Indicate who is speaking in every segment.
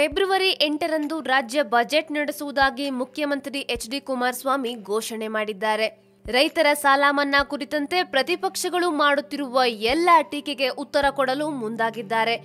Speaker 1: February ಎಂಟರಂದು ರಾಜ್ಯ budget ನಡೆಸುವುದಾಗಿ ಮುಖ್ಯಮಂತ್ರಿ ಎಚ್ ಡಿ ಕುಮಾರಸ್ವಾಮಿ ಘೋಷಣೆ ಮಾಡಿದ್ದಾರೆ. ರೈತರ ಸಾಲ ಮನ್ನಾ ಕುರಿತಂತೆ ಪ್ರತಿಪಕ್ಷಗಳು ಮಾಡುತ್ತಿರುವ ಎಲ್ಲ ಟೀಕೆಗೆ ಉತ್ತರ ಕೊಡಲು ಮುಂದಾಗಿದ್ದಾರೆ.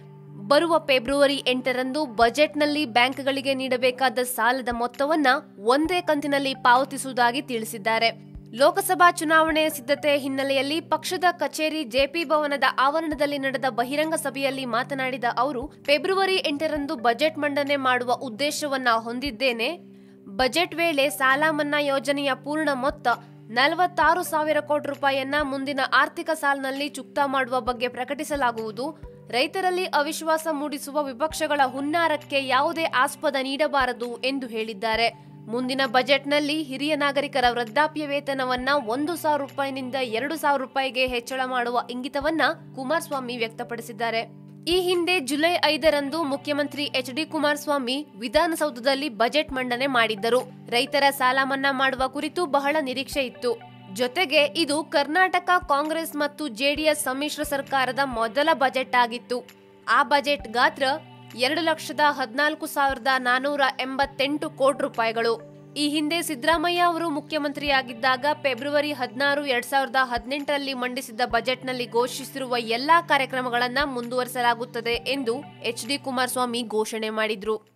Speaker 1: ಬರುವ ಫೆಬ್ರವರಿ ಎಂಟರಂದು ಬಜೆಟ್ನಲ್ಲಿ ಬ್ಯಾಂಕ್ಗಳಿಗೆ ನೀಡಬೇಕಾದ ಸಾಲದ ಮೊತ್ತವನ್ನ ಒಂದೇ ಕಂತಿನಲ್ಲಿ ಪಾವತಿಸುವುದಾಗಿ ತಿಳಿಸಿದ್ದಾರೆ. ಲೋಕಸಭಾ ಚುನಾವಣೆ ಸಿದ್ಧತೆ ಹಿನ್ನೆಲೆಯಲ್ಲಿ ಪಕ್ಷದ ಕಚೇರಿ ಜೆಪಿ ಭವನದ ಆವರಣದಲ್ಲಿ ನಡೆದ ಬಹಿರಂಗ ಸಭೆಯಲ್ಲಿ ಮಾತನಾಡಿದ ಅವರು, ಫೆಬ್ರವರಿ ಎಂಟರಂದು ಬಜೆಟ್ ಮಂಡನೆ ಮಾಡುವ ಉದ್ದೇಶವನ್ನ ಹೊಂದಿದ್ದೇನೆ. ಬಜೆಟ್ ವೇಳೆ ಸಾಲ ಮನ್ನಾ ಯೋಜನೆಯ ಪೂರ್ಣ ಮೊತ್ತ ನಲವತ್ತಾರು ಸಾವಿರ ಕೋಟಿ ರೂಪಾಯಿಯನ್ನ ಮುಂದಿನ ಆರ್ಥಿಕ ಸಾಲಿನಲ್ಲಿ ಚುಕ್ತಾ ಮಾಡುವ ಬಗ್ಗೆ ಪ್ರಕಟಿಸಲಾಗುವುದು. ರೈತರಲ್ಲಿ ಅವಿಶ್ವಾಸ ಮೂಡಿಸುವ ವಿಪಕ್ಷಗಳ ಹುನ್ನಾರಕ್ಕೆ ಯಾವುದೇ ಆಸ್ಪದ ನೀಡಬಾರದು ಎಂದು ಹೇಳಿದ್ದಾರೆ. ಮುಂದಿನ ಬಜೆಟ್ನಲ್ಲಿ ಹಿರಿಯ ನಾಗರಿಕರ ವೃದ್ಧಾಪ್ಯ ವೇತನವನ್ನ ಒಂದು ಸಾವಿರ ರೂಪಾಯಿನಿಂದ ಎರಡು ಸಾವಿರ ರೂಪಾಯಿಗೆ ಹೆಚ್ಚಳ ಮಾಡುವ ಇಂಗಿತವನ್ನ ಕುಮಾರಸ್ವಾಮಿ ವ್ಯಕ್ತಪಡಿಸಿದ್ದಾರೆ. ಈ ಹಿಂದೆ ಜುಲೈ ಐದರಂದು ಮುಖ್ಯಮಂತ್ರಿ ಎಚ್ ಡಿ ಕುಮಾರಸ್ವಾಮಿ ವಿಧಾನಸೌಧದಲ್ಲಿ ಬಜೆಟ್ ಮಂಡನೆ ಮಾಡಿದ್ದರು. ರೈತರ ಸಾಲ ಮನ್ನಾ ಮಾಡುವ ಕುರಿತು ಬಹಳ ನಿರೀಕ್ಷೆ ಇತ್ತು. ಜೊತೆಗೆ ಇದು ಕರ್ನಾಟಕ ಕಾಂಗ್ರೆಸ್ ಮತ್ತು ಜೆಡಿಎಸ್ ಸಮ್ಮಿಶ್ರ ಸರ್ಕಾರದ ಮೊದಲ ಬಜೆಟ್ ಆಗಿತ್ತು. ಆ ಬಜೆಟ್ ಗಾತ್ರ ಎರಡು ಲಕ್ಷದ ಹದಿನಾಲ್ಕು ಸಾವಿರದ ನಾನೂರ ಎಂಬತ್ತೆಂಟು ಕೋಟಿ ರೂಪಾಯಿಗಳು. ಈ ಹಿಂದೆ ಸಿದ್ದರಾಮಯ್ಯ ಅವರು ಮುಖ್ಯಮಂತ್ರಿಯಾಗಿದ್ದಾಗ ಫೆಬ್ರವರಿ ಹದಿನಾರು, ಎರಡ್ ಸಾವಿರದ ಹದಿನೆಂಟರಲ್ಲಿ ಮಂಡಿಸಿದ್ದ ಬಜೆಟ್ನಲ್ಲಿ ಘೋಷಿಸಿರುವ ಎಲ್ಲಾ ಕಾರ್ಯಕ್ರಮಗಳನ್ನು ಮುಂದುವರಿಸಲಾಗುತ್ತದೆ ಎಂದು ಎಚ್ ಡಿ ಕುಮಾರಸ್ವಾಮಿ ಘೋಷಣೆ ಮಾಡಿದ್ರು.